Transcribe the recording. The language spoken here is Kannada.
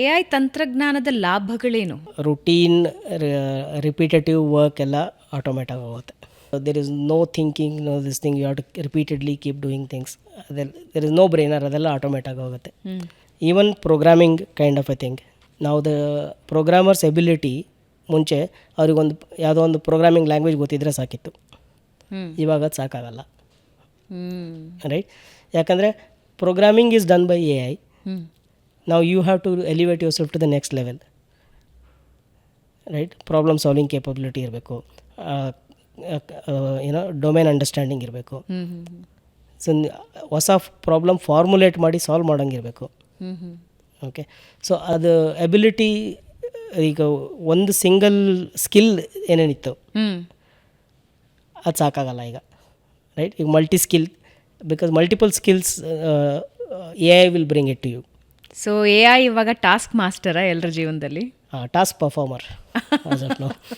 ಎ ಐ ತಂತ್ರಜ್ಞಾನದ ಲಾಭಗಳೇನು? ರುಟೀನ್ ರಿಪೀಟೇಟಿವ್ ವರ್ಕ್ ಎಲ್ಲ ಆಟೋಮೆಟ್ ಆಗೋಗುತ್ತೆ there is no thinking no this thing you to repeatedly keep doing things ಅದೆಲ್ಲ ದೇರ್ ಇಸ್ ನೋ ಬ್ರೈನರ್ ಅದೆಲ್ಲ ಆಟೋಮೆಟ್ ಆಗೋಗುತ್ತೆ even programming kind of a thing ನಾವು ದ ಪ್ರೋಗ್ರಾಮರ್ಸ್ ಎಬಿಲಿಟಿ ಮುಂಚೆ ಅವ್ರಿಗೊಂದು ಯಾವುದೋ ಒಂದು ಪ್ರೋಗ್ರಾಮಿಂಗ್ ಲ್ಯಾಂಗ್ವೇಜ್ ಗೊತ್ತಿದ್ರೆ ಸಾಕಿತ್ತು. ಇವಾಗ ಅದು ಸಾಕಾಗಲ್ಲ. ರೈಟ್ ಯಾಕಂದರೆ programming is done by A I ನಾವು you have to elevate yourself to the next level right problem solving capability ಇರಬೇಕು. ಏನೋ ಡೊಮೇನ್ ಅಂಡರ್ಸ್ಟ್ಯಾಂಡಿಂಗ್ ಇರಬೇಕು. ಸೊ ಹೊಸ ಪ್ರಾಬ್ಲಮ್ ಫಾರ್ಮುಲೇಟ್ ಮಾಡಿ ಸಾಲ್ವ್ ಮಾಡೋಂಗಿರಬೇಕು ಓಕೆ ಸೊ ಅದು ಎಬಿಲಿಟಿ ಈಗ ಒಂದು ಸಿಂಗಲ್ ಸ್ಕಿಲ್ ಏನೇನಿತ್ತು? ಅದು ಸಾಕಾಗಲ್ಲ ಈಗ. ರೈಟ್ ಈಗ multi skill because multiple skills A I will bring it to you so A I ಇವಾಗ ಟಾಸ್ಕ್ ಮಾಸ್ಟರ ಎಲ್ಲರ ಜೀವನದಲ್ಲಿ? Task performer